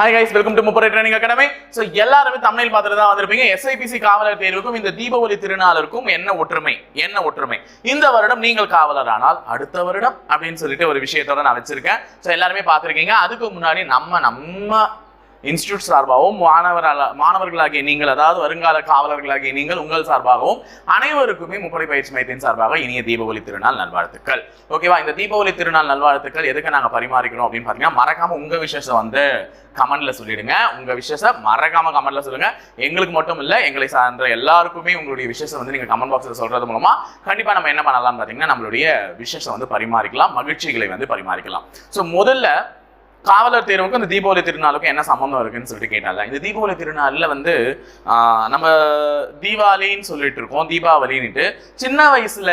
Hi guys welcome to Mupparai training academy so எல்லாருமே தமிழில் பார்த்துட்டு தான் வந்திருப்பீங்க. எஸ்ஐபிசி காவலர் தேர்வுக்கும் இந்த தீபாவளி திருநாளுக்கும் என்ன ஒற்றுமை? என்ன ஒற்றுமை? இந்த வருடம் நீங்கள் காவலர் ஆனால் அடுத்த வருடம் அப்படின்னு சொல்லிட்டு ஒரு விஷயத்தோட நான் வச்சிருக்கேன். ஸோ எல்லாருமே பார்த்துருக்கீங்க. அதுக்கு முன்னாடி நம்ம நம்ம இன்ஸ்டியூட் சார்பாகவும் மாணவரால் மாணவர்களாகிய நீங்கள் அதாவது வருங்கால காவலர்களாகிய நீங்கள் உங்கள் சார்பாகவும் அனைவருக்குமே முப்படை பயிற்சி மையத்தின் சார்பாக இனிய தீபாவளி திருநாள் நல்வாழ்த்துக்கள். ஓகேவா இந்த தீபாவளி திருநாள் நல்வாழ்த்துக்கள் எதுக்கு நாங்கள் பரிமாறிக்கிறோம் அப்படின்னு பார்த்தீங்கன்னா மறக்காம உங்க விஷயத்தை வந்து கமெண்ட்ல சொல்லிடுங்க. உங்க விஷயத்தை மறக்காம கமெண்ட்ல சொல்லுங்க. எங்களுக்கு மட்டும் இல்ல எங்களை சார்ந்த எல்லாருக்குமே உங்களுடைய விஷயத்தை வந்து நீங்க கமெண்ட் பாக்ஸ்ல சொல்றது மூலமா கண்டிப்பா நம்ம என்ன பண்ணலாம்னு பார்த்தீங்கன்னா நம்மளுடைய விஷயத்தை வந்து பரிமாறிக்கலாம் மகிழ்ச்சிகளை வந்து பரிமாறிக்கலாம். ஸோ முதல்ல காவலர் தேர்வுக்கும் இந்த தீபாவளி திருநாளுக்கும் என்ன சம்மந்தம் இருக்குன்னு சொல்லிட்டு கேட்டால இந்த தீபாவளி திருநாளில் வந்து நம்ம தீபாவளின்னு சொல்லிட்டு இருக்கோம் தீபாவளின்னுட்டு சின்ன வயசுல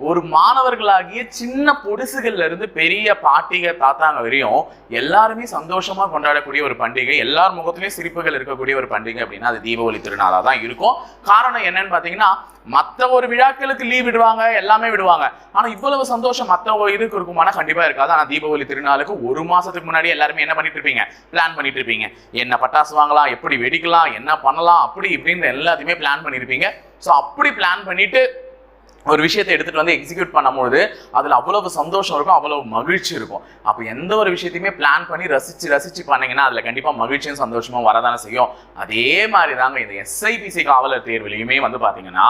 ஒரு மாணவர்களாகிய சின்ன பொடுசுகள்ல இருந்து பெரிய பாட்டிக தாத்தாங்க வரையும் எல்லாருமே சந்தோஷமா கொண்டாடக்கூடிய ஒரு பண்டிகை. எல்லார் முகத்திலயும் சிரிப்புகள் இருக்கக்கூடிய ஒரு பண்டிகை அப்படின்னா அது தீபாவளி திருநாளா தான் இருக்கும். காரணம் என்னன்னு பாத்தீங்கன்னா மத்த ஒரு விழாக்களுக்கு லீவ் விடுவாங்க எல்லாமே விடுவாங்க. ஆனா இவ்வளவு சந்தோஷம் மத்த இதுக்கு இருக்குமானா கண்டிப்பா இருக்காது. ஆனா தீபாவளி திருநாளுக்கு ஒரு மாசத்துக்கு முன்னாடி எல்லாருமே என்ன பண்ணிட்டு இருப்பீங்க? பிளான் பண்ணிட்டு இருப்பீங்க. என்ன பட்டாசு வாங்கலாம் எப்படி வெடிக்கலாம் என்ன பண்ணலாம் அப்படி இப்படின்னு எல்லாத்தையுமே பிளான் பண்ணியிருப்பீங்க ஸோ அப்படி பிளான் பண்ணிட்டு ஒரு விஷயத்தை எடுத்துட்டு வந்து எக்ஸிக்யூட் பண்ணும்போது அதில் அவ்வளவு சந்தோஷம் இருக்கும் அவ்வளவு மகிழ்ச்சி இருக்கும். அப்போ எந்த ஒரு விஷயத்தையுமே பிளான் பண்ணி ரசிச்சு ரசிச்சு பண்ணீங்கன்னா அதில் கண்டிப்பாக மகிழ்ச்சியும் சந்தோஷமும் வரதானே செய்யும். அதே மாதிரி தாங்க இந்த எஸ்ஐபிசி காவலர் தேர்வுலையுமே வந்து பார்த்தீங்கன்னா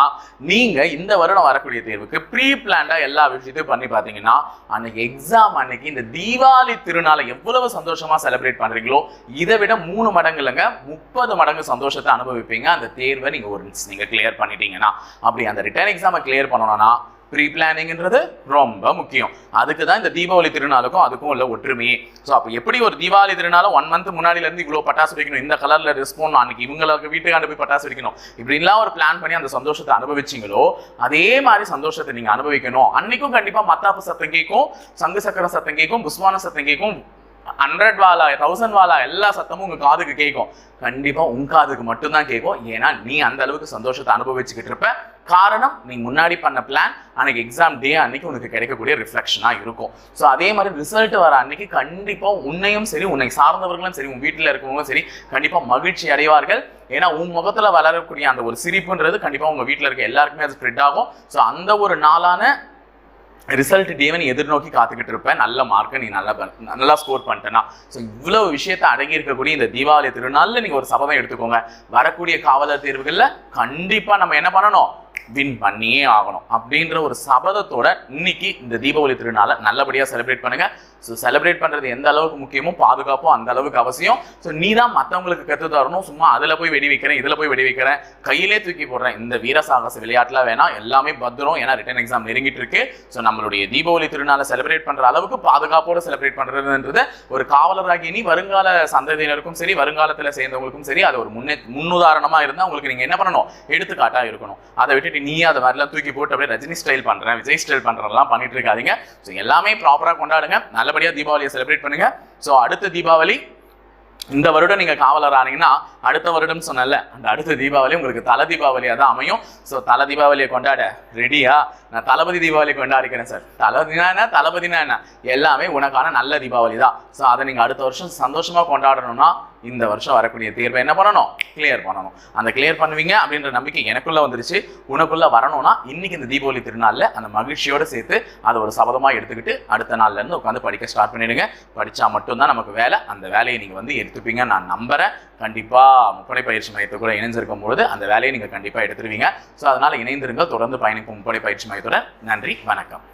நீங்கள் இந்த வருடம் வரக்கூடிய தேர்வுக்கு ப்ரீ பிளான்டாக எல்லா விஷயத்தையும் பண்ணி பார்த்தீங்கன்னா அன்னைக்கு எக்ஸாம் அன்னைக்கு இந்த தீபாவளி திருநாளை எவ்வளவு சந்தோஷமாக செலிப்ரேட் பண்ணுறீங்களோ இதை விட மூணு மடங்கு இல்லைங்க முப்பது மடங்கு சந்தோஷத்தை அனுபவிப்பீங்க. அந்த தேர்வை நீங்கள் ஒரு நீங்கள் கிளியர் பண்ணிட்டீங்கன்னா. அப்படி அந்த ரிட்டர்ன் எக்ஸாமை கிளியர் பண்ணணும்னா ப்ரீ பிளானிங்ன்றது ரொம்ப முக்கியம். அதுக்கு தான் இந்த தீபாவளி திருநாளுக்கும் அதுக்கும் உள்ள ஒற்றுமையே. ஸோ அப்போ எப்படி ஒரு தீபாவளி திருநாளும் ஒன் மந்த் முன்னாடியிலேருந்து இவ்வளோ பட்டாசு வைக்கணும்? இந்த கலர்ல ரெஸ்பாண்ட் அன்னைக்கு இவங்களுக்கு வீட்டுக்காண்ட போய் பட்டாசு வைக்கணும். இப்படிலாம் ஒரு பிளான் பண்ணி அந்த சந்தோஷத்தை அனுபவிச்சீங்களோ அதே மாதிரி சந்தோஷத்தை நீங்க அனுபவிக்கணும். அன்னைக்கும் கண்டிப்பா மத்தாப்பு சத்தம் கேட்கும் சங்கு சக்கர சத்தம் கேட்கும் புஸ்வான சத்தம் கேட்கும் ஹண்ட்ரட் வாலா தௌசண்ட் வாலா எல்லா சத்தமும் உங்க காதுக்கு கேட்கும். கண்டிப்பா உன் காதுக்கு மட்டும்தான் கேட்கும். ஏன்னா நீ அந்த அளவுக்கு சந்தோஷத்தை அனுபவிச்சுக்கிட்டு இருப்ப. காரணம் நீ முன்னாடி பண்ண பிளான் அன்னைக்கு எக்ஸாம் டே அன்னைக்கு உனக்கு கிடைக்கக்கூடிய ரிஃப்ளெக்ஷனாக இருக்கும். ஸோ அதே மாதிரி ரிசல்ட் வர அன்னைக்கு கண்டிப்பாக உன்னையும் சரி உன்னை சார்ந்தவர்களும் சரி உன் வீட்டில் இருக்கவங்களும் சரி கண்டிப்பாக மகிழ்ச்சி அடைவார்கள். ஏன்னா உன் முகத்தில் வளரக்கூடிய அந்த ஒரு சிரிப்புன்றது கண்டிப்பாக உங்கள் வீட்டில் இருக்க எல்லாருக்குமே அது ஸ்ப்ரெட் ஆகும். ஸோ அந்த ஒரு நாளான ரிசல்ட் டேவை நீ எதிர்நோக்கி காத்துக்கிட்டு இருப்பேன் நல்ல மார்க்கை நீ நல்லா பண்- நல்லா ஸ்கோர் பண்ணிட்டேன்னா ஸோ இவ்வளோ விஷயத்தை அடங்கி இருக்கக்கூடிய இந்த தீபாவளி திருநாளில் நீங்கள் ஒரு சபதம் எடுத்துக்கோங்க. வரக்கூடிய காவலர் தேர்வுகளில் கண்டிப்பாக நம்ம என்ன பண்ணணும்? வின் பண்ணியே ஆகணும். அப்படின்ற ஒரு சபதத்தோட இன்னைக்கு இந்த தீபாவளி திருநாளை நல்லபடியா செலிப்ரேட் பண்ணுங்க. ஸோ செலிப்ரேட் பண்றது எந்த அளவுக்கு முக்கியமோ பாதுகாப்பும் அந்த அளவுக்கு அவசியம். ஸோ நீ தான் மற்றவங்களுக்கு கற்று தரணும். சும்மா அதில் போய் வெடி வைக்கிறேன் இதில் போய் வெடி வைக்கிறேன் கையிலே தூக்கி போடுறேன். இந்த வீர சாகச விளையாட்டுலாம் வேணாம். எல்லாமே பத்திரம். ஏன்னா ரிட்டன் எக்ஸாம் நெருங்கிட்டு இருக்கு. ஸோ நம்மளுடைய தீபாவளி திருநாளை செலிப்ரேட் பண்ற அளவுக்கு பாதுகாப்போட செலிப்ரேட் பண்றதுன்றது ஒரு காவலராகி நீ வருங்கால சந்ததியினருக்கும் சரி வருங்காலத்தில் சேர்ந்தவங்களுக்கும் சரி அது ஒரு முன்னே முன்னுதாரணமா இருந்தால் உங்களுக்கு நீங்க என்ன பண்ணணும்? எடுத்துக்காட்டாக இருக்கணும். அதை விட்டு பண்ணிட்டு நீ அதை மாதிரிலாம் தூக்கி போட்டு அப்படியே ரஜினி ஸ்டைல் பண்றேன் விஜய் ஸ்டைல் பண்றதெல்லாம் பண்ணிட்டு இருக்காதீங்க. ஸோ எல்லாமே ப்ராப்பரா கொண்டாடுங்க. நல்லபடியா தீபாவளியை செலிப்ரேட் பண்ணுங்க. ஸோ அடுத்த தீபாவளி இந்த வருடம் நீங்க காவலர் ஆனீங்கன்னா அடுத்த வருடம் சொன்னல அந்த அடுத்த தீபாவளி உங்களுக்கு தலை தீபாவளியா தான் அமையும். ஸோ தலை தீபாவளியை கொண்டாட ரெடியா நான் தளபதி தீபாவளி கொண்டாடிக்கிறேன் சார் தளபதினா என்ன? தளபதினா என்ன? எல்லாமே உனக்கான நல்ல தீபாவளி தான். ஸோ அதை நீங்க அடுத்த வருஷம் சந்தோஷமா கொண்டாடணும்னா இந்த வருஷம் வரக்கூடிய தேர்வை என்ன பண்ணணும்? கிளியர் பண்ணணும். அந்த கிளியர் பண்ணுவீங்க அப்படின்ற நம்பிக்கை எனக்குள்ளே வந்துருச்சு. உனக்குள்ளே வரணும்னா இன்னைக்கு இந்த தீபாவளி திருநாளில் அந்த மகிழ்ச்சியோடு சேர்த்து அதை ஒரு சபதமாக எடுத்துக்கிட்டு அடுத்த நாள்லேருந்து உட்காந்து படிக்க ஸ்டார்ட் பண்ணிடுங்க. படித்தா மட்டும்தான் நமக்கு வேலை. அந்த வேலையை நீங்கள் வந்து எடுத்துப்பீங்க நான் நம்புறேன். கண்டிப்பாக முப்படை பயிற்சி மையத்துக்குள்ளே இணைஞ்சிருக்கும் பொழுது அந்த வேலையை நீங்கள் கண்டிப்பாக எடுத்துருவீங்க. ஸோ அதனால் இணைந்திருங்க தொடர்ந்து பயணிக்கும் முப்படை பயிற்சி மையத்துடன் நன்றி. வணக்கம்.